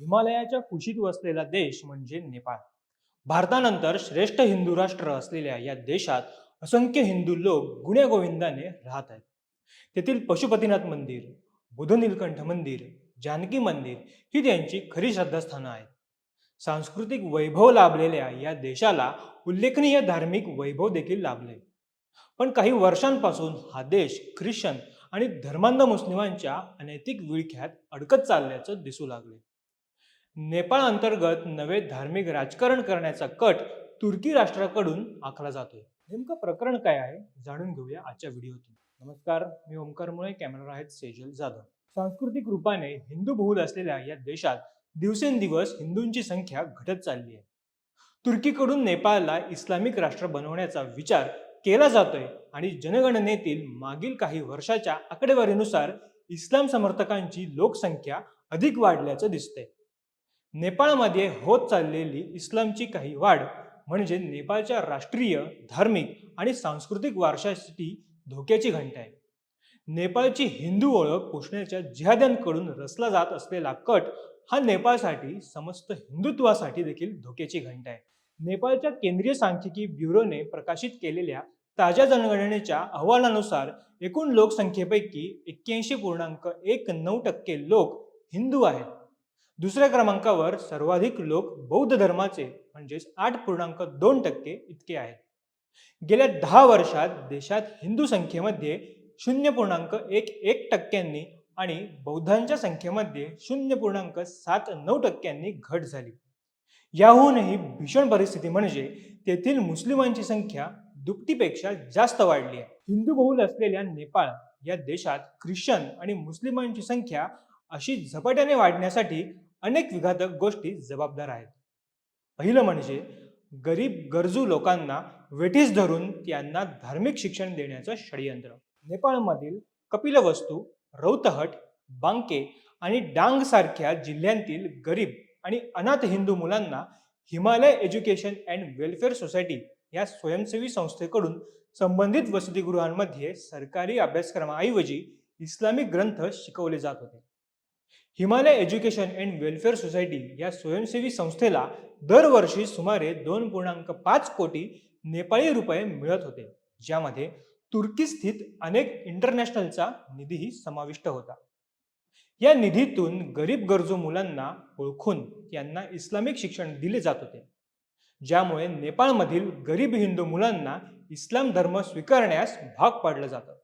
हिमालयाच्या कुशीत वसलेला देश म्हणजे नेपाळ. भारतानंतर श्रेष्ठ हिंदू राष्ट्र असलेल्या या देशात असंख्य हिंदू लोक गुण्यागोविंदाने राहत आहेत. तेथील पशुपतीनाथ मंदिर बुध नीलकंठ मंदिर जानकी मंदिर ही त्यांची खरी श्रद्धास्थानं आहेत. सांस्कृतिक वैभव लाभलेल्या या देशाला उल्लेखनीय धार्मिक वैभव देखील लाभले. पण काही वर्षांपासून हा देश ख्रिश्चन आणि धर्मांध मुस्लिमांच्या अनैतिक विळख्यात अडकत चालल्याचं दिसू लागले. नेपाळ अंतर्गत नवे धार्मिक राजकारण करण्याचा कट तुर्की राष्ट्राकडून आखला जातोय. नेमकं प्रकरण काय आहे जाणून घेऊया आजच्या व्हिडिओतून. नमस्कार मी ओमकार मुळे कॅमेरा आहेत सेजल जाधव. सांस्कृतिक रूपाने हिंदू बहुल असलेल्या या देशात दिवसेंदिवस हिंदूंची संख्या घटत चालली आहे. तुर्कीकडून नेपाळला इस्लामिक राष्ट्र बनवण्याचा विचार केला जातोय आणि जनगणनेतील मागील काही वर्षाच्या आकडेवारीनुसार इस्लाम समर्थकांची लोकसंख्या अधिक वाढल्याचं दिसतंय. नेपाळमध्ये होत चाललेली इस्लामची काही वाढ म्हणजे नेपाळच्या राष्ट्रीय धार्मिक आणि सांस्कृतिक वारशासाठी धोक्याची घंटा आहे. नेपाळची हिंदू ओळख पुसण्याच्या जिहाद्यांकडून रचला जात असलेला कट हा नेपाळसाठी समस्त हिंदुत्वासाठी देखील धोक्याची घंटा आहे. नेपाळच्या केंद्रीय सांख्यिकी ब्युरोने प्रकाशित केलेल्या ताज्या जनगणनेच्या अहवालानुसार एकूण लोकसंख्येपैकी एक्क्याऐंशी पूर्णांक एक नऊ टक्के लोक हिंदू आहेत. दुसऱ्या क्रमांकावर सर्वाधिक लोक बौद्ध धर्माचे म्हणजेच आठ पूर्णांक दोन टक्के इतके आहेत. गेल्या दहा वर्षात देशात हिंदू संख्येमध्ये शून्य पूर्णांक एक एक टक्क्यांनी आणि बौद्धांच्या संख्येमध्ये शून्य पूर्णांक सात नऊ टक्क्यांनी घट झाली. याहूनही भीषण परिस्थिती म्हणजे तेथील मुस्लिमांची संख्या दुपटीपेक्षा जास्त वाढली आहे. हिंदू बहुल असलेल्या नेपाळ या देशात ख्रिश्चन आणि मुस्लिमांची संख्या अशी झपाट्याने वाढण्यासाठी अनेक विघातक गोष्टी जबाबदार आहेत. पहिलं म्हणजे गरीब गरजू लोकांना वेठीस धरून त्यांना धार्मिक शिक्षण देण्याचं षडयंत्र. नेपाळमधील कपिलवस्तू रौतहट बांके आणि डांग सारख्या जिल्ह्यांतील गरीब आणि अनाथ हिंदू मुलांना Himalaya education and welfare society या स्वयंसेवी संस्थेकडून संबंधित वसतिगृहांमध्ये सरकारी अभ्यासक्रमाऐवजी इस्लामिक ग्रंथ शिकवले जात होते. Himalaya education and welfare society या स्वयंसेवी संस्थेला दरवर्षी सुमारे दोन पूर्णांक पाच कोटी नेपाळी रुपये मिळत होते ज्यामध्ये तुर्की स्थित अनेक इंटरनॅशनलचा निधीही समाविष्ट होता. या निधीतून गरीब गरजू मुलांना ओळखून त्यांना इस्लामिक शिक्षण दिले जात होते. ज्यामुळे नेपाळमधील गरीब हिंदू मुलांना इस्लाम धर्म स्वीकारण्यास भाग पाडलं जातं.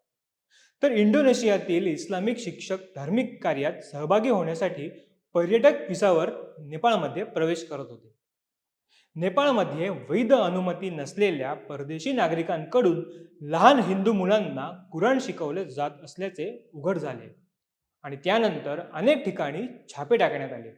तर इंडोनेशियातील इस्लामिक शिक्षक धार्मिक कार्यात सहभागी होण्यासाठी पर्यटक व्हिसावर नेपाळमध्ये प्रवेश करत होते. नेपाळमध्ये वैध अनुमती नसलेल्या परदेशी नागरिकांकडून लहान हिंदू मुलांना कुराण शिकवले जात असल्याचे उघड झाले आणि त्यानंतर अनेक ठिकाणी छापे टाकण्यात आले.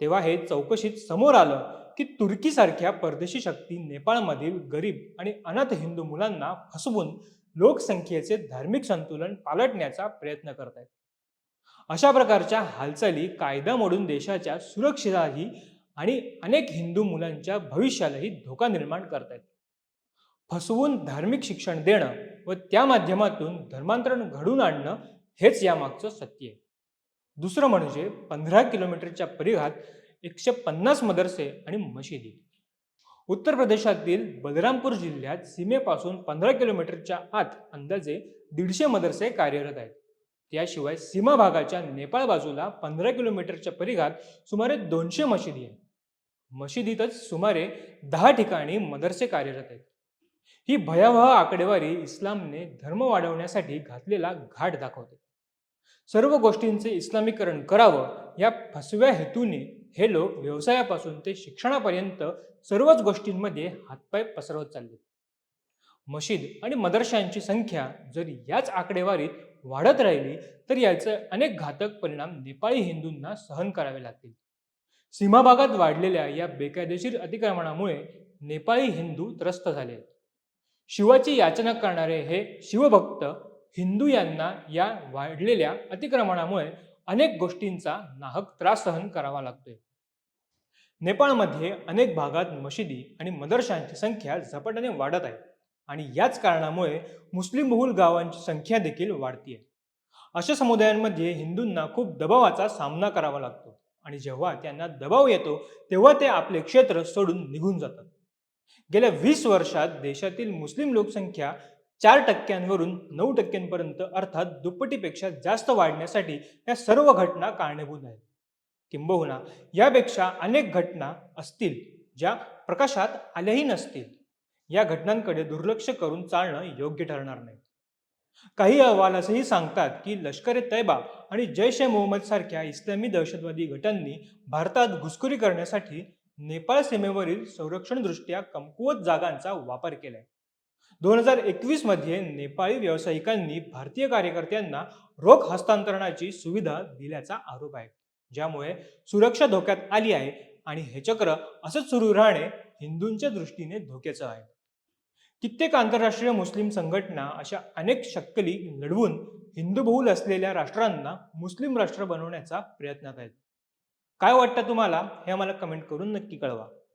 तेव्हा हे चौकशीत समोर आलं की तुर्कीसारख्या परदेशी शक्ती नेपाळमधील गरीब आणि अनाथ हिंदू मुलांना फसवून लोकसंख्येचे धार्मिक संतुलन पालटण्याचा प्रयत्न करत आहेत अशा प्रकारच्या हालचाली कायदा मोडून देशाच्या सुरक्षेलाही आणि अनेक हिंदू मुलांच्या भविष्यालाही धोका निर्माण करत आहेत फसवून धार्मिक शिक्षण देणं व त्या माध्यमातून धर्मांतरण घडून आणणं हेच यामागचं सत्य आहे. दुसरं म्हणजे पंधरा किलोमीटरच्या परिघात एकशे पन्नास मदरसे आणि मशिदी. उत्तर प्रदेशातील बलरामपूर जिल्ह्यात सीमेपासून पंधरा किलोमीटरच्या आत अंदाजे दीडशे मदरसे कार्यरत आहेत. त्याशिवाय सीमा भागाच्या नेपाळ बाजूला पंधरा किलोमीटरच्या परिघात सुमारे दोनशे मशिदी आहेत. मशिदीतच सुमारे दहा ठिकाणी मदरसे कार्यरत आहेत. ही भयावह आकडेवारी इस्लामने धर्म वाढवण्यासाठी घातलेला घाट दाखवते. सर्व गोष्टींचे इस्लामीकरण करावं या फसव्या हेतूने हे लोक व्यवसायापासून ते शिक्षणापर्यंत सर्वच गोष्टींमध्ये हातपाय पसरवत चालले. मशीद आणि मदरशांची संख्या जर याच आकडेवारीत वाढत राहिली तर याचे अनेक घातक परिणाम नेपाळी हिंदूंना सहन करावे लागतील. सीमा भागात वाढलेल्या या बेकायदेशीर अतिक्रमणामुळे नेपाळी हिंदू त्रस्त झाले. आहेत शिवाची याचना करणारे हे शिवभक्त हिंदू यांना या वाढलेल्या अतिक्रमणामुळे अनेक गोष्टींचा नाहक त्रास सहन करावा लागतोय. नेपाळमध्ये अनेक भागात मशिदी आणि मदरशांची संख्या झपाट्याने वाढत आहे आणि याच कारणामुळे मुस्लिम बहुल गावांची संख्या देखील वाढतीये. अशा समुदायांमध्ये हिंदूंना खूप दबावाचा सामना करावा लागतो आणि जेव्हा त्यांना दबाव येतो तेव्हा ते आपले क्षेत्र सोडून निघून जातात. गेल्या वीस वर्षात देशातील मुस्लिम लोकसंख्या चार टक्क्यांवरून नऊ टक्क्यांपर्यंत अर्थात दुप्पटीपेक्षा जास्त वाढण्यासाठी या सर्व घटना कारणीभूत आहेत. किंबहुना यापेक्षा अनेक घटना असतील ज्या प्रकाशात आल्याही नसतील. या घटनांकडे दुर्लक्ष करून चालणं योग्य ठरणार नाही. काही अहवाल असंही सांगतात की लष्कर ए तैबा आणि जैश ए मोहम्मद सारख्या इस्लामी दहशतवादी गटांनी भारतात घुसखोरी करण्यासाठी नेपाळ सीमेवरील संरक्षणदृष्ट्या कमकुवत जागांचा वापर केलाय. दोन हजार एकवीसमध्ये नेपाळी व्यावसायिकांनी भारतीय कार्यकर्त्यांना रोख हस्तांतरणाची सुविधा दिल्याचा आरोप आहे. ज्यामुळे सुरक्षा धोक्यात आली आहे आणि हे चक्र असंच सुरू राहणे हिंदूंच्या दृष्टीने धोक्याचं आहे. कित्येक आंतरराष्ट्रीय मुस्लिम संघटना अशा अनेक शक्कली लढवून हिंदू बहुल असलेल्या राष्ट्रांना मुस्लिम राष्ट्र बनवण्याचा प्रयत्नात आहेत. काय वाटतं तुम्हाला? हे आम्हाला कमेंट करून नक्की कळवा.